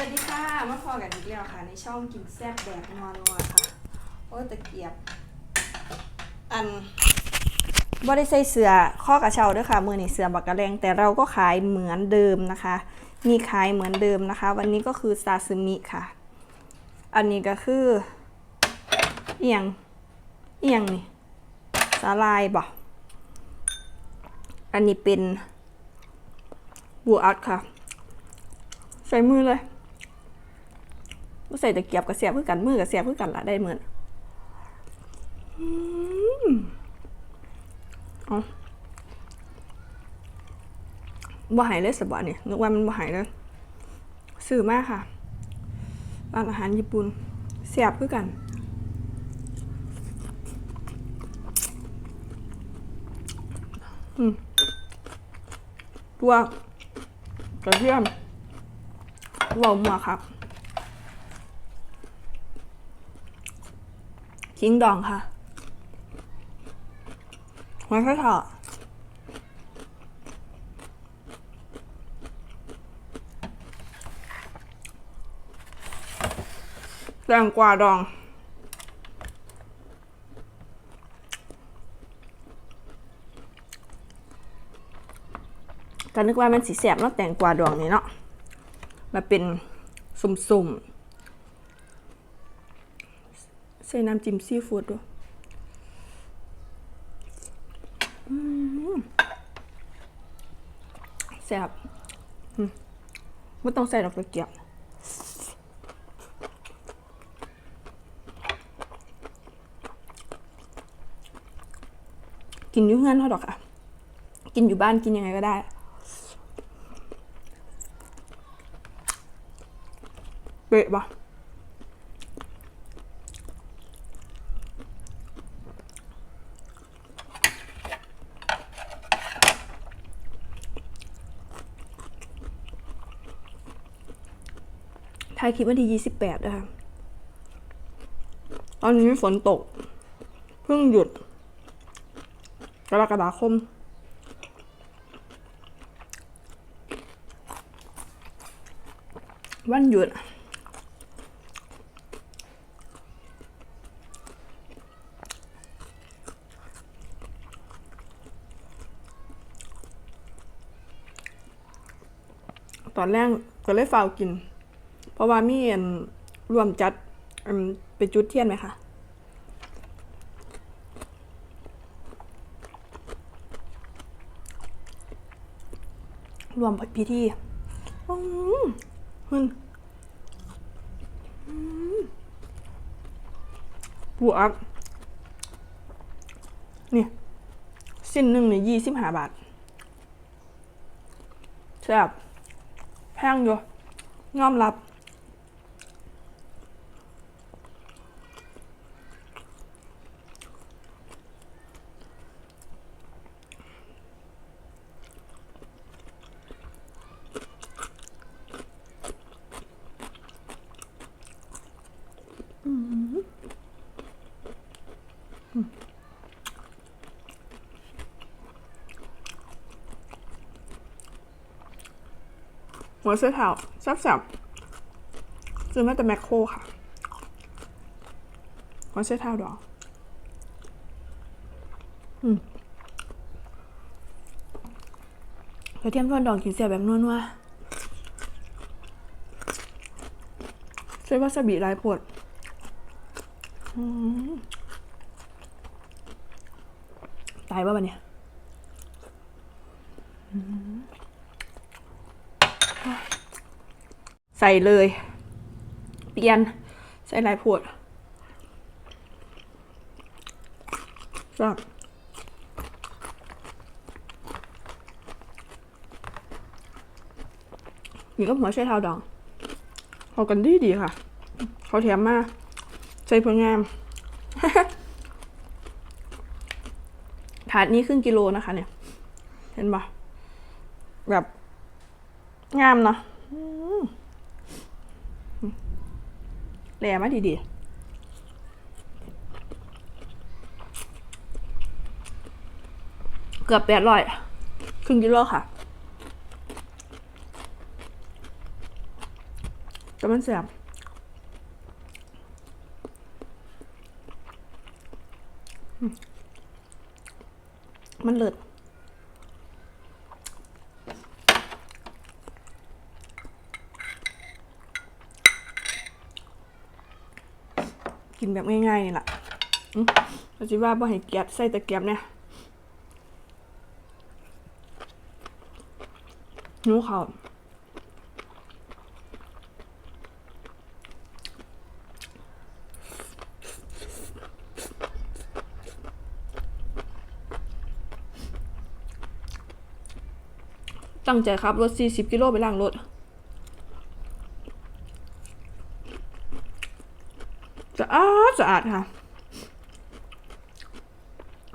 สวัสดีค่ะมาพอกันอีกแล้วค่ะ ในช่องกินแซ่บแดกนัวนัวค่ะ โอ้ตะเกียบ อันบ่ได้ใส่เสือข้อกระเช้าด้วยค่ะมือนี่เสือบักกะแรงแต่เราก็ขายเหมือนเดิมนะคะ มีขายเหมือนเดิมนะคะ วันนี้ก็คือซาซิมิค่ะ อันนี้ก็คือเอียงเอียงนี่สาลายบ่อันนี้เป็นบูอัดค่ะ ใส่มือเลย ใส่ตะเกียบกับเสียบเพื่อกันมือกับเสียบเพื่อกันละได้เหมือนอืมเอบ่หายเลยสบะเนี่ยนึกว่ามันบ่หายเลยซื้อมากค่ะร้านอาหารญี่ปุ่นเสียบเพื่อกันตัวกระเทียมวอมัวครับ ขิงดองค่ะหัวไชเถาะแตงกวาดองก็นึกว่ามันสีแสบเนาะแตงกวาดองนี่เนาะมาเป็นสุ่มๆ ใส่น้ำจิ้มซีฟู้ดด้วยแซ่บไม่ต้องใส่ดอกตะเกียบกินอยู่เงื่อนเท่าดอกค่ะ กินอยู่บ้านกินยังไงก็ได้เปะปะายคลิปวันที่ยี่สิบแปดนะคะ ตอนนี้ฝนตก เพิ่งหยุดกรกฎาคม วันหยุด ตอนแรกก็เลยฝากิน เพราะว่ามีอันรวมจัดอันไปจุดเทียนไหมคะรวมพิธีอืมหึ่นอืมบวกนี่สิ้นหนึ่งเนี่ยยี่สิบห้าบาทแซ่บแพงอยู่ยอมรับ หัวเสื้อเท้าแซ่บๆซื้อมาจากแมคโครค่ะ หัวเสื้อเท้าดอกอืมกระเทียมทอดดองกินเสียแบบนัวๆใช้วาซาบิลายปวดตายป่ะบันเนี่ย ใส่เลย เปลี่ยน ใส่ลายปวดครับนี่ก็หัวใช้เท้าดองเขากันดีดีค่ะ เขาแถมมาใส่เพื่องามถาดนี้ครึ่งกิโลนะคะเนี่ย เห็นปะแบบงามเนาะอืม แหลมาดีๆเกือบแปดร้อยครึ่งกิโลค่ะแต่มันแสบอืมมันเลิศ กินแบบง่ายๆนี่แหละเราจะว่าบ่ให้เกียบใส่ตะเกียบเนี่ยนูเขาตั้งใจครับ รถ 40 กิโลไปล้างรถ สะ อาดสอาดค่ะ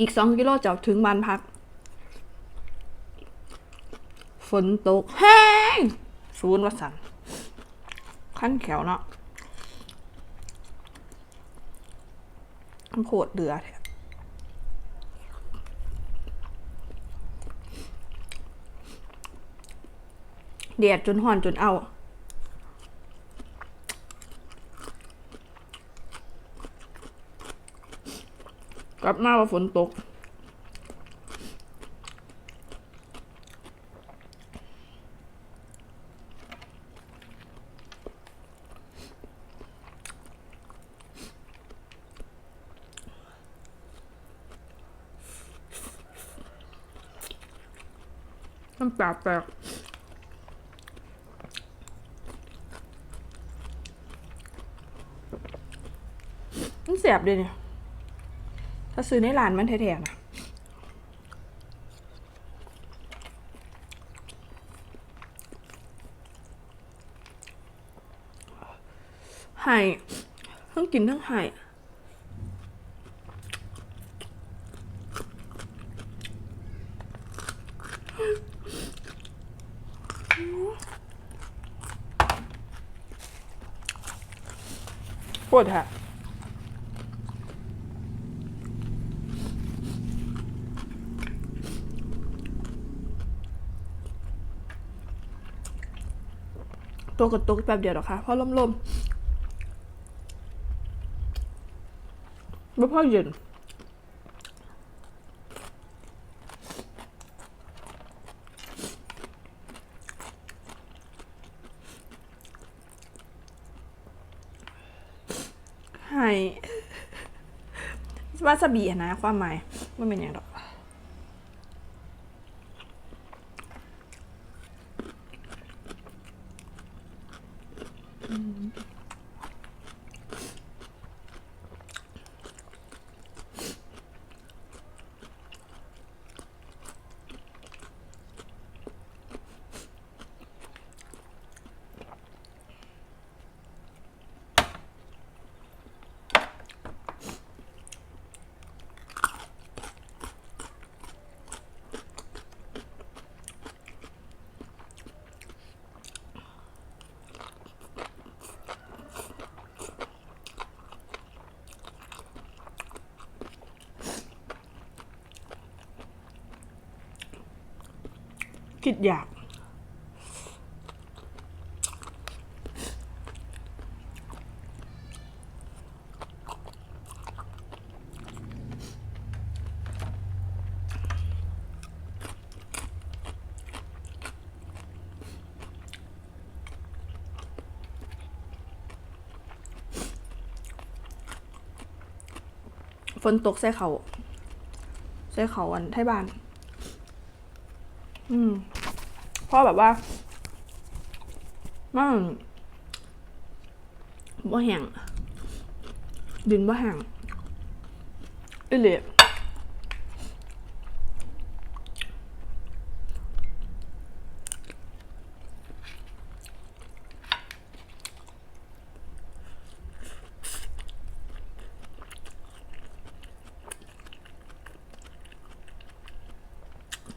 อีก2กิโลจะถึงบ้านพัก ฝนตกแห้งศูนย์วัสันขั้นแขวเนาะมันโคตรเดือดเดียดจนห่อนจนเอา กลับมาว่าฝนตก น้ำตาแตกมันเสียบเลยเนี่ย ถ้าซื้อในร้านมันแท้ๆนะไห่ทั้งกินทั้งไห่ปวดฮะ ตัวกับตัวแป๊บเดียวหรอกค่ะ เพราะลมๆไม่พอเย็นให้วาซาบินะความหมายมันเป็นอย่างดอก คิดอยาก ฝนตกใส่เขาใส่เขาอันไทยบ้าน อืม เพราะแบบว่ามันบ่แห้งดินบ่แห้งอีเลย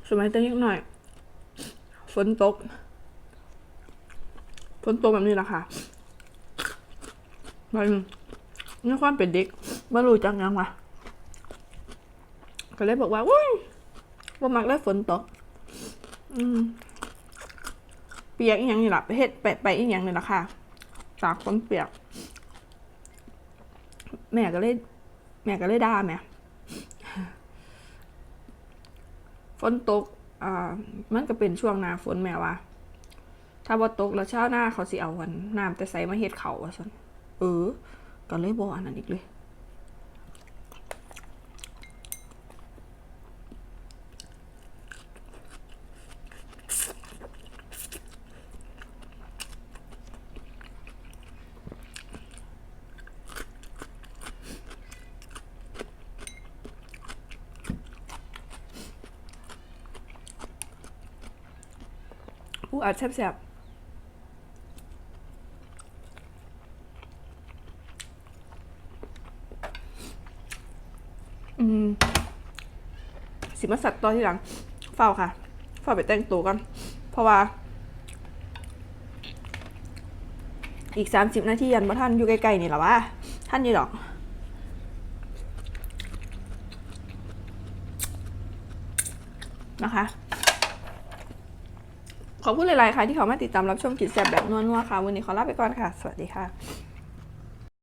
สมัยเต้นนิดหน่อย ฝนตกฝนตกแบบนี้แหละค่ะมันนี่ความเป็นเด็กไม่รู้จักยังวะก็เลยบอกว่าวุ้ยว่ามักได้ฝนตก อืมเปียกอีกอย่างนี่แหละไปเฮ็ดไปไปอีกอย่างนี่แหละค่ะตากฝนเปียก แม่ก็เลยแม่ก็เลยด่าแม่ฝนตก อ่ามันก็เป็นช่วงหน้าฝนแม่ว่า ถ้าบ่ตกแล้วเช้าหน้าเขาสิเอาวันน้ำแต่ใส่มาเฮ็ดเขาวว่าซั่นเออ ก็เลยบ่อันนั้นอีกเลย อู้อัดแซ่บๆอืมสิมาสัตว์ตอนที่หลัง เฝ้าค่ะ เฝ้าไปแต่งตัวกัน เพราะว่า อีกสามสิบนาทียันมาท่านอยู่ใกล้ๆนี่แหละวะท่านอยี่ดอกนะคะ ขอบคุณหลายๆค่ะที่เขามาติดตามรับชมกิจแสบแบบนัวๆค่ะ วันนี้ขอลาไปก่อนค่ะ สวัสดีค่ะ